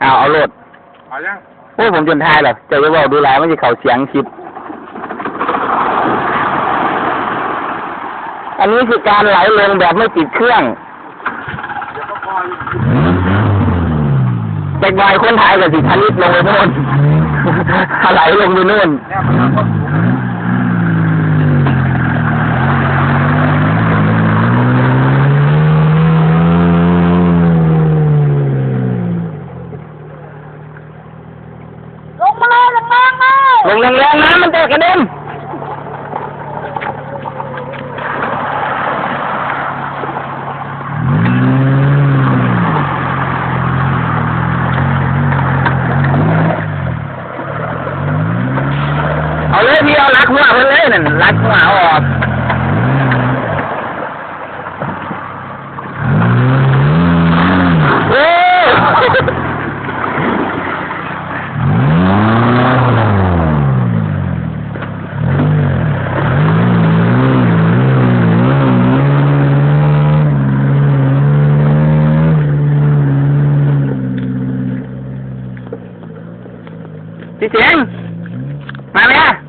เอาเอาโหลดเอายังโอ้ยผมจนทายแหละเจะจะบอกดูแลมันจะเขาเสียงคลิป อันนี้คือการไหลลงแบบไม่ติดเครื่องเดี๋ยวก็ปล่อยเด็กวัยคนไทยกับสิทนิดลงไปโน่นไหลลงไปโน่น แนวมันก็สูง ลงมาเลยแรงๆเลงแรงๆนะมันจะกระเด็นเอาเลยพี่เอาลักหัวมันเลยนั่นลักหัวออก 你点，哪里？